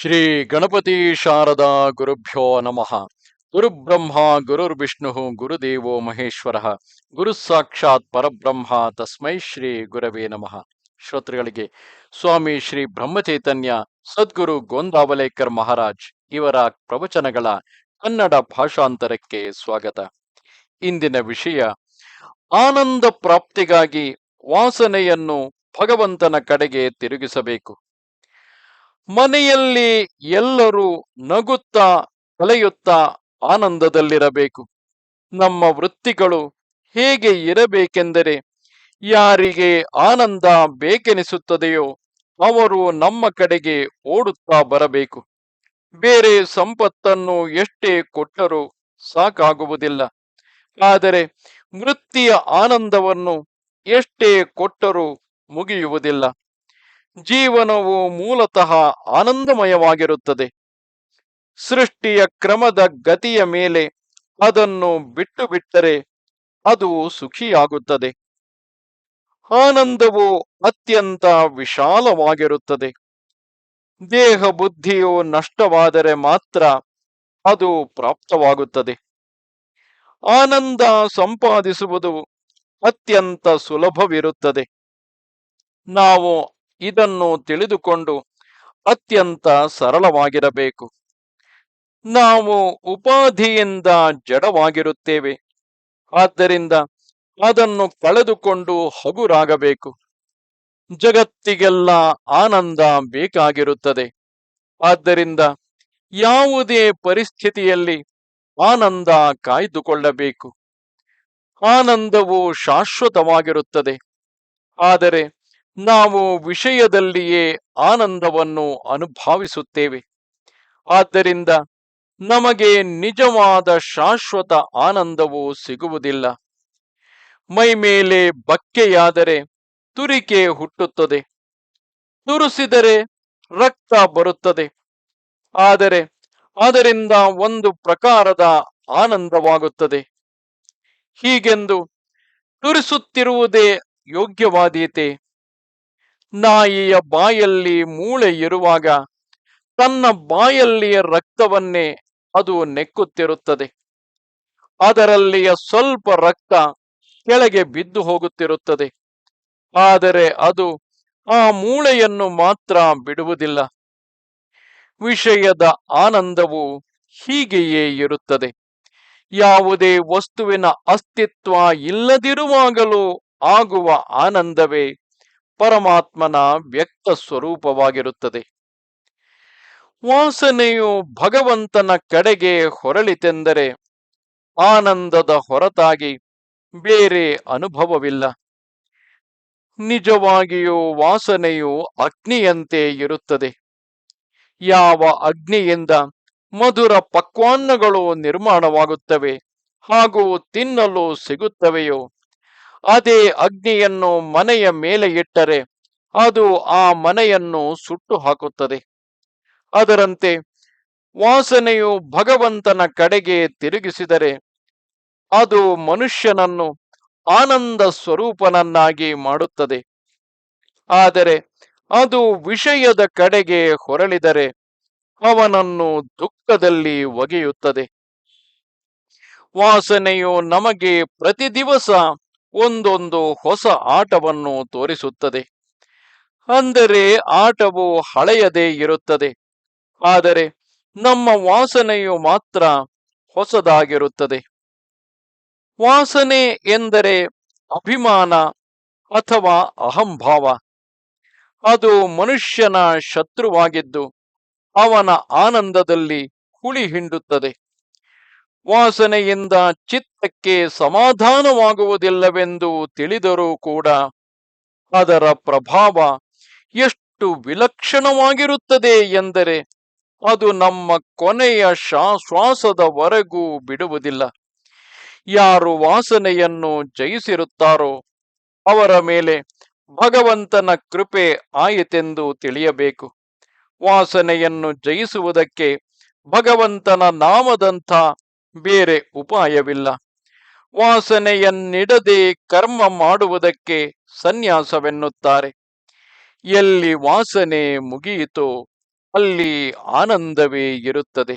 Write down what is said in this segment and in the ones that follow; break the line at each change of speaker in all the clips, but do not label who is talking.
ಶ್ರೀ ಗಣಪತಿ ಶಾರದಾ ಗುರುಭ್ಯೋ ನಮಃ. ಗುರುಬ್ರಹ್ಮ ಗುರುರ್ವಿಷ್ಣು ಗುರುದೇವೋ ಮಹೇಶ್ವರ. ಗುರು ಸಾಕ್ಷಾತ್ ಪರಬ್ರಹ್ಮ, ತಸ್ಮೈ ಶ್ರೀ ಗುರವೇ ನಮಃ. ಶ್ರೋತೃಗಳಿಗೆ, ಸ್ವಾಮಿ ಶ್ರೀ ಬ್ರಹ್ಮಚೈತನ್ಯ, ಸದ್ಗುರು ಗೋಂದಾವಲೇಕರ್ ಮಹಾರಾಜ್ ಇವರ ಪ್ರವಚನಗಳ ಕನ್ನಡ ಭಾಷಾಂತರಕ್ಕೆ ಸ್ವಾಗತ. ಇಂದಿನ ವಿಷಯ, ಆನಂದ ಪ್ರಾಪ್ತಿಗಾಗಿ ವಾಸನೆಯನ್ನು ಭಗವಂತನ ಕಡೆಗೆ ತಿರುಗಿಸಬೇಕು. ಮನೆಯಲ್ಲಿ ಎಲ್ಲರೂ ನಗುತ್ತಾ ಕಲೆಯುತ್ತಾ ಆನಂದದಲ್ಲಿರಬೇಕು. ನಮ್ಮ ವೃತ್ತಿಗಳು ಹೇಗೆ ಇರಬೇಕೆಂದರೆ, ಯಾರಿಗೆ ಆನಂದ ಬೇಕೆನಿಸುತ್ತದೆಯೋ ಅವರು ನಮ್ಮ ಕಡೆಗೆ ಓಡುತ್ತಾ ಬರಬೇಕು. ಬೇರೆ ಸಂಪತ್ತನ್ನು ಎಷ್ಟೇ ಕೊಟ್ಟರೂ ಸಾಕಾಗುವುದಿಲ್ಲ. ಆದರೆ ವೃತ್ತಿಯ ಆನಂದವನ್ನು ಎಷ್ಟೇ ಕೊಟ್ಟರೂ ಮುಗಿಯುವುದಿಲ್ಲ. ಜೀವನವು ಮೂಲತಃ ಆನಂದಮಯವಾಗಿರುತ್ತದೆ. ಸೃಷ್ಟಿಯ ಕ್ರಮದ ಗತಿಯ ಮೇಲೆ ಅದನ್ನು ಬಿಟ್ಟು ಬಿಟ್ಟರೆ ಅದು ಸುಖಿಯಾಗುತ್ತದೆ. ಆನಂದವು ಅತ್ಯಂತ ವಿಶಾಲವಾಗಿರುತ್ತದೆ. ದೇಹ ಬುದ್ಧಿಯು ನಷ್ಟವಾದರೆ ಮಾತ್ರ ಅದು ಪ್ರಾಪ್ತವಾಗುತ್ತದೆ. ಆನಂದ ಸಂಪಾದಿಸುವುದು ಅತ್ಯಂತ ಸುಲಭವಿರುತ್ತದೆ. ನಾವು ಇದನ್ನು ತಿಳಿದುಕೊಂಡು ಅತ್ಯಂತ ಸರಳವಾಗಿರಬೇಕು. ನಾವು ಉಪಾಧಿಯಿಂದ ಜಡವಾಗಿರುತ್ತೇವೆ. ಆದ್ದರಿಂದ ಅದನ್ನು ಕಳೆದುಕೊಂಡು ಹಗುರಾಗಬೇಕು. ಜಗತ್ತಿಗೆಲ್ಲ ಆನಂದ ಬೇಕಾಗಿರುತ್ತದೆ. ಆದ್ದರಿಂದ ಯಾವುದೇ ಪರಿಸ್ಥಿತಿಯಲ್ಲಿ ಆನಂದ ಕಾಯ್ದುಕೊಳ್ಳಬೇಕು. ಆನಂದವು ಶಾಶ್ವತವಾಗಿರುತ್ತದೆ. ಆದರೆ ನಾವು ವಿಷಯದಲ್ಲಿಯೇ ಆನಂದವನ್ನು ಅನುಭವಿಸುತ್ತೇವೆ. ಆದ್ದರಿಂದ ನಮಗೆ ನಿಜವಾದ ಶಾಶ್ವತ ಆನಂದವು ಸಿಗುವುದಿಲ್ಲ. ಮೈ ಮೇಲೆ ಬಕ್ಕೆಯಾದರೆ ತುರಿಕೆ ಹುಟ್ಟುತ್ತದೆ. ತುರುಸಿದರೆ ರಕ್ತ ಬರುತ್ತದೆ. ಆದರೆ ಅದರಿಂದ ಒಂದು ಪ್ರಕಾರದ ಆನಂದವಾಗುತ್ತದೆ. ಹೀಗೆಂದು ತುರಿಸುತ್ತಿರುವುದೇ ಯೋಗ್ಯವಾದೀತೆ. ನಾಯಿಯ ಬಾಯಲ್ಲಿ ಮೂಳೆ ಇರುವಾಗ ತನ್ನ ಬಾಯಲ್ಲಿಯ ರಕ್ತವನ್ನೇ ಅದು ನೆಕ್ಕುತ್ತಿರುತ್ತದೆ. ಅದರಲ್ಲಿಯ ಸ್ವಲ್ಪ ರಕ್ತ ಕೆಳಗೆ ಬಿದ್ದು ಹೋಗುತ್ತಿರುತ್ತದೆ. ಆದರೆ ಅದು ಆ ಮೂಳೆಯನ್ನು ಮಾತ್ರ ಬಿಡುವುದಿಲ್ಲ. ವಿಷಯದ ಆನಂದವು ಹೀಗೆಯೇ ಇರುತ್ತದೆ. ಯಾವುದೇ ವಸ್ತುವಿನ ಅಸ್ತಿತ್ವ ಇಲ್ಲದಿರುವಾಗಲೂ ಆಗುವ ಆನಂದವೇ ಪರಮಾತ್ಮನ ವ್ಯಕ್ತ ಸ್ವರೂಪವಾಗಿರುತ್ತದೆ. ವಾಸನೆಯು ಭಗವಂತನ ಕಡೆಗೆ ಹೊರಳಿತೆಂದರೆ ಆನಂದದ ಹೊರತಾಗಿ ಬೇರೆ ಅನುಭವವಿಲ್ಲ. ನಿಜವಾಗಿಯೂ ವಾಸನೆಯು ಅಗ್ನಿಯಂತೆ ಇರುತ್ತದೆ. ಯಾವ ಅಗ್ನಿಯಿಂದ ಮಧುರ ಪಕ್ವಾನ್ನಗಳು ನಿರ್ಮಾಣವಾಗುತ್ತವೆ ಹಾಗೂ ತಿನ್ನಲು ಸಿಗುತ್ತವೆಯೋ ಅದೇ ಅಗ್ನಿಯನ್ನು ಮನೆಯ ಮೇಲೆ ಇಟ್ಟರೆ ಅದು ಆ ಮನೆಯನ್ನು ಸುಟ್ಟು ಹಾಕುತ್ತದೆ ಅದರಂತೆ ವಾಸನೆಯು ಭಗವಂತನ ಕಡೆಗೆ ತಿರುಗಿಸಿದರೆ ಅದು ಮನುಷ್ಯನನ್ನು ಆನಂದ ಸ್ವರೂಪನನ್ನಾಗಿ ಮಾಡುತ್ತದೆ. ಆದರೆ ಅದು ವಿಷಯದ ಕಡೆಗೆ ಹೊರಳಿದರೆ ಅವನನ್ನು ದುಃಖದಲ್ಲಿ ಒಗೆಯುತ್ತದೆ. ವಾಸನೆಯು ನಮಗೆ ಪ್ರತಿ ದಿವಸ ಒಂದೊಂದು ಹೊಸ ಆಟವನ್ನು ತೋರಿಸುತ್ತದೆ. ಅಂದರೆ ಆಟವು ಹಳೆಯದೇ ಇರುತ್ತದೆ. ಆದರೆ ನಮ್ಮ ವಾಸನೆಯು ಮಾತ್ರ ಹೊಸದಾಗಿರುತ್ತದೆ. ವಾಸನೆ ಎಂದರೆ ಅಭಿಮಾನ ಅಥವಾ ಅಹಂಭಾವ. ಅದು ಮನುಷ್ಯನ ಶತ್ರುವಾಗಿದ್ದು ಅವನ ಆನಂದದಲ್ಲಿ ಹುಳಿ ಹಿಂಡುತ್ತದೆ. ವಾಸನೆಯಿಂದ ಚಿತ್ತಕ್ಕೆ ಸಮಾಧಾನವಾಗುವುದಿಲ್ಲವೆಂದು ತಿಳಿದರೂ ಕೂಡ ಅದರ ಪ್ರಭಾವ ಎಷ್ಟು ವಿಲಕ್ಷಣವಾಗಿರುತ್ತದೆ ಎಂದರೆ ಅದು ನಮ್ಮ ಕೊನೆಯ ಶ್ವಾಸದವರೆಗೂ ಬಿಡುವುದಿಲ್ಲ. ಯಾರು ವಾಸನೆಯನ್ನು ಜಯಿಸಿರುತ್ತಾರೋ ಅವರ ಮೇಲೆ ಭಗವಂತನ ಕೃಪೆ ಆಯಿತೆಂದು ತಿಳಿಯಬೇಕು. ವಾಸನೆಯನ್ನು ಜಯಿಸುವುದಕ್ಕೆ ಭಗವಂತನ ನಾಮದಂಥ ಬೇರೆ ಉಪಾಯವಿಲ್ಲ. ವಾಸನೆಯನ್ನಿಡದೆ ಕರ್ಮ ಮಾಡುವುದಕ್ಕೆ ಸನ್ಯಾಸವೆನ್ನುತ್ತಾರೆ. ಎಲ್ಲಿ ವಾಸನೆ ಮುಗಿಯಿತೋ ಅಲ್ಲಿ ಆನಂದವೇ ಇರುತ್ತದೆ.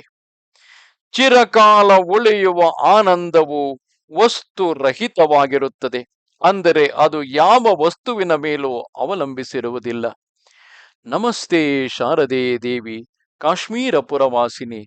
ಚಿರಕಾಲ ಉಳಿಯುವ ಆನಂದವು ವಸ್ತು ರಹಿತವಾಗಿರುತ್ತದೆ ಅಂದರೆ ಅದು ಯಾವ ವಸ್ತುವಿನ ಮೇಲೂ ಅವಲಂಬಿಸಿರುವುದಿಲ್ಲ. ನಮಸ್ತೆ ಶಾರದೆ ದೇವಿ, ಕಾಶ್ಮೀರ ಪುರವಾಸಿನಿ.